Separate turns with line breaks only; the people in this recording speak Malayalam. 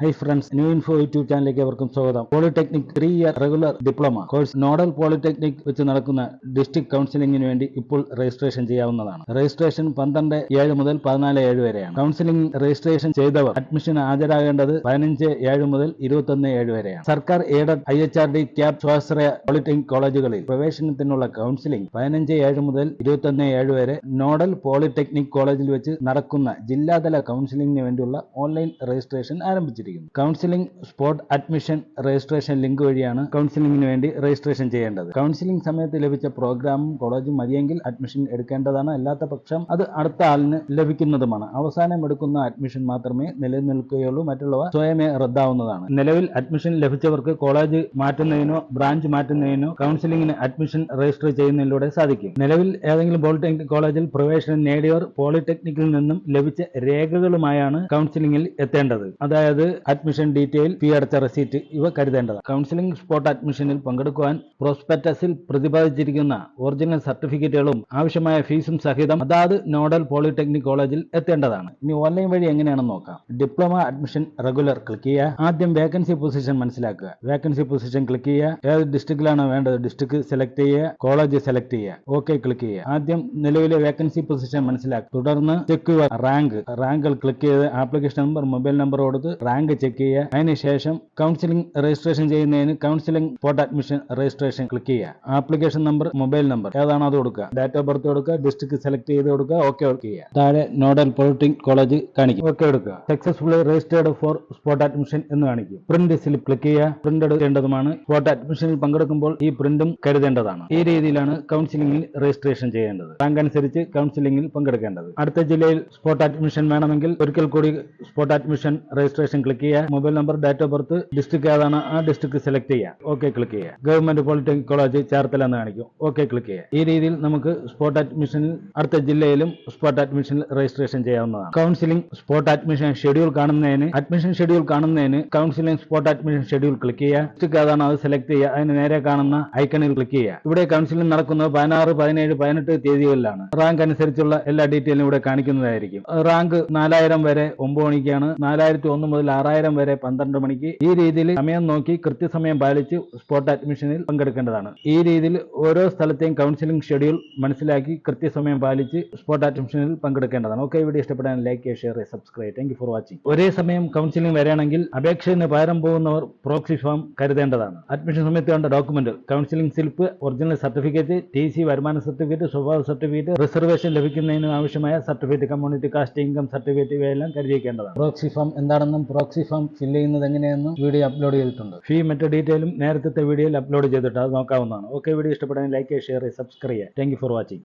Hi friends new info YouTube ചാനലിലേക്ക് അവർക്കും സ്വാഗതം. Polytechnic three year regular diploma course nodal polytechnic വെച്ച് നടക്കുന്ന ഡിസ്ട്രിക്ട് കൗൺസിലിംഗിന് വേണ്ടി ഇപ്പോൾ രജിസ്ട്രേഷൻ ചെയ്യാവുന്നതാണ്. രജിസ്ട്രേഷൻ പന്ത്രണ്ട് ഏഴ് മുതൽ പതിനാല് ഏഴ് വരെയാണ്. കൗൺസിലിംഗ് രജിസ്ട്രേഷൻ ചെയ്തവർ അഡ്മിഷൻ ഹാജരാകേണ്ടത് പതിനഞ്ച് ഏഴ് മുതൽ ഇരുപത്തൊന്ന് ഏഴ് വരെയാണ്. സർക്കാർ aided I H R D CAPE സ്വാശ്രയ പോളിടെക്നിക് കോളേജുകളിൽ പ്രവേശനത്തിനുള്ള കൗൺസിലിംഗ് പതിനഞ്ച് ഏഴ് മുതൽ ഇരുപത്തൊന്ന് ഏഴ് വരെ നോഡൽ പോളിടെക്നിക് കോളേജിൽ വെച്ച് നടക്കുന്ന ജില്ലാതല കൗൺസിലിംഗിന് വേണ്ടിയുള്ള ഓൺലൈൻ രജിസ്ട്രേഷൻ ആരംഭിച്ചിരിക്കുന്നു counselling spot admission registration link വഴിയാണ് കൗൺസിലിംഗിന് വേണ്ടി രജിസ്ട്രേഷൻ ചെയ്യേണ്ടത്. കൗൺസിലിംഗ് സമയത്ത് ലഭിച്ച പ്രോഗ്രാമും കോളേജും മതിയെങ്കിൽ അഡ്മിഷൻ എടുക്കേണ്ടതാണ്. അല്ലാത്ത പക്ഷം അത് അടുത്ത ആളിന് ലഭിക്കുന്നതുമാണ്. അവസാനം എടുക്കുന്ന അഡ്മിഷൻ മാത്രമേ നിലനിൽക്കുകയുള്ളൂ. മറ്റുള്ളവ സ്വയമേ റദ്ദാവുന്നതാണ്. നിലവിൽ അഡ്മിഷൻ ലഭിച്ചവർക്ക് കോളേജ് മാറ്റുന്നതിനോ ബ്രാഞ്ച് മാറ്റുന്നതിനോ കൗൺസിലിംഗിന് അഡ്മിഷൻ രജിസ്റ്റർ ചെയ്യുന്നതിലൂടെ സാധിക്കും. നിലവിൽ ഏതെങ്കിലും പോളിടെക്നിക് കോളേജിൽ പ്രവേശനം നേടിയവർ പോളിടെക്നിക്കിൽ നിന്നും ലഭിച്ച രേഖകളുമായാണ് കൗൺസിലിംഗിൽ എത്തേണ്ടത്. അതായത് അഡ്മിഷൻ ഡീറ്റെയിൽ ഫീ അടച്ച റെസീറ്റ് ഇവ കരുതേണ്ടതാണ്. കൗൺസിലിംഗ് സ്പോട്ട് അഡ്മിഷനിൽ പങ്കെടുക്കുവാൻ പ്രോസ്പെക്ടസിൽ പ്രതിപാദിച്ചിരിക്കുന്ന ഒറിജിനൽ സർട്ടിഫിക്കറ്റുകളും ആവശ്യമായ ഫീസും സഹിതം അതാത് നോഡൽ പോളിടെക്നിക് കോളേജിൽ എത്തേണ്ടതാണ്. ഇനി ഓൺലൈൻ വഴി എങ്ങനെയാണെന്ന് നോക്കാം. ഡിപ്ലോമ അഡ്മിഷൻ റെഗുലർ ക്ലിക്ക് ചെയ്യുക. ആദ്യം വേക്കൻസി പൊസിഷൻ മനസ്സിലാക്കുക. വേക്കൻസി പൊസിഷൻ ക്ലിക്ക് ചെയ്യുക. ഏത് ഡിസ്ട്രിക്റ്റിലാണോ വേണ്ടത്? ഡിസ്ട്രിക്ട് സെലക്ട് ചെയ്യുക. കോളേജ് സെലക്ട് ചെയ്യുക. ഓക്കെ ക്ലിക്ക് ചെയ്യുക. ആദ്യം നിലവിലെ വേക്കൻസി പൊസിഷൻ മനസ്സിലാക്കുക. തുടർന്ന് ചെക്ക് റാങ്ക് റാങ്കിൽ ക്ലിക്ക് ചെയ്ത് ആപ്ലിക്കേഷൻ നമ്പർ മൊബൈൽ നമ്പർ കൊടുത്ത് റാങ്ക് ചെക്ക് ചെയ്യുക. അതിനുശേഷം കൗൺസിലിംഗ് രജിസ്ട്രേഷൻ ചെയ്യുന്നതിന് counselling spot admission registration click ചെയ്യുക. ആപ്ലിക്കേഷൻ നമ്പർ മൊബൈൽ നമ്പർ ഏതാണ് അത് കൊടുക്കുക? ഡേറ്റ് ഓഫ് ബർത്ത് കൊടുക്കുക ഡിസ്ട്രിക്ട് സെലക്ട് ചെയ്ത് കൊടുക്കുക ഓക്കെ ചെയ്യുക. താഴെ നോഡൽ പോളിടെക്നിക് കോളേജ് കാണിക്കും. ഓക്കെ എടുക്കുക successfully registered for spot admission എന്ന് കാണിക്കും. പ്രിന്റ് സ്ലിപ്പ് ക്ലിക്ക് ചെയ്യുക. പ്രിന്റ് എടുക്കേണ്ടതുമാണ്. സ്പോട്ട് അഡ്മിഷനിൽ പങ്കെടുക്കുമ്പോൾ ഈ പ്രിന്റും കരുതേണ്ടതാണ്. ഈ രീതിയിലാണ് കൗൺസിലിംഗിൽ രജിസ്ട്രേഷൻ ചെയ്യേണ്ടത്. റാങ്ക് അനുസരിച്ച് കൗൺസിലിംഗിൽ പങ്കെടുക്കേണ്ടത്. അടുത്ത ജില്ലയിൽ സ്പോട്ട് അഡ്മിഷൻ വേണമെങ്കിൽ ഒരിക്കൽ കൂടി സ്പോട്ട് അഡ്മിഷൻ രജിസ്ട്രേഷൻ ക്ലിക്ക് ചെയ്യുക mobile number date of birth district ഏതാണ്? ആ ഡിസ്ട്രിക്ട് സെലക്ട് ചെയ്യുക ഓക്കെ ക്ലിക്ക് ചെയ്യുക ഗവൺമെന്റ് പോളിടെക്നിക് കോളേജ് ചേർത്തല എന്ന് കാണിക്കും. ഓക്കെ ക്ലിക്ക് ചെയ്യുക ഈ രീതിയിൽ നമുക്ക് സ്പോട്ട് അഡ്മിഷനിൽ അടുത്ത ജില്ലയിലും സ്പോട്ട് അഡ്മിഷനിൽ രജിസ്ട്രേഷൻ ചെയ്യാവുന്നതാണ്. കൗൺസിലിംഗ് സ്പോട്ട് അഡ്മിഷൻ ഷെഡ്യൂൾ കാണുന്നതിന് അഡ്മിഷൻ ഷെഡ്യൂൾ കാണുന്നതിന് counselling spot admission schedule click ചെയ്യുക ഡിസ്ട്രിക്ട് ഏതാണ് അത് സെലക്ട് ചെയ്യുക അതിന് നേരെ കാണുന്ന ഐക്കണിൽ ക്ലിക്ക് ചെയ്യുക ഇവിടെ കൗൺസിലിംഗ് നടക്കുന്നത് പതിനാറ് പതിനേഴ് പതിനെട്ട് തീയതികളിലാണ്. റാങ്ക് അനുസരിച്ചുള്ള എല്ലാ ഡീറ്റെയിലും ഇവിടെ കാണിക്കുന്നതായിരിക്കും. റാങ്ക് നാലായിരം വരെ ഒമ്പത് മണിക്കാണ്. നാലായിരത്തി ഒന്ന് മുതൽ ആറായിരം വരെ പന്ത്രണ്ട് മണിക്ക് ഈ രീതിയിൽ സമയം നോക്കി കൃത്യസമയം പാലിച്ച് സ്പോട്ട് അഡ്മിഷനിൽ പങ്കെടുക്കേണ്ടതാണ്. ഈ രീതിയിൽ ഓരോ സ്ഥലത്തെയും കൗൺസിലിംഗ് ഷെഡ്യൂൾ മനസ്സിലാക്കി കൃത്യസമയം പാലിച്ച് സ്പോട്ട് അഡ്മിഷനിൽ പങ്കെടുക്കേണ്ടതാണ്. ഓക്കെ വീഡിയോ ഇഷ്ടപ്പെടാൻ like share subscribe thank for watching ഒരേ സമയം കൗൺസിലിംഗ് വരികയാണെങ്കിൽ അപേക്ഷന് പകരം പോകുന്നവർ പ്രോക്സി ഫോം കരുതേണ്ടതാണ്. അഡ്മിഷൻ സമയത്ത് വേണ്ട document counselling slip original certificate T C വരുമാന സർട്ടിഫിക്കറ്റ് സ്വഭാവ സർട്ടിഫിക്കറ്റ് റിസർവേഷൻ ലഭിക്കുന്നതിന് ആവശ്യമായ certificate community caste income certificate ഇവയെല്ലാം കരുതിയിരിക്കേണ്ടതാണ് പ്രോക്സി ഫോം എന്താണെന്നും പ്രോക്സി ഫോം ഫില്ല് ചെയ്യുന്നത് എങ്ങനെയെന്നും വീഡിയോ അപ്ലോഡ് ചെയ്തിട്ടുണ്ട്. ഫീ മറ്റു ഡീറ്റെയിലും നേരത്തെ വീഡിയോയിൽ അപ്ലോഡ് ചെയ്തിട്ട് അത് നോക്കാവുന്നതാണ്. ഓക്കെ വീഡിയോ ഇഷ്ടപ്പെടാൻ ലൈക്ക് ചെയ്യുക ഷെയർ ചെയ്യുക സബ്സ്ക്രൈബ് ചെയ്യുക താങ്ക് ഫോർ വാച്ചിങ്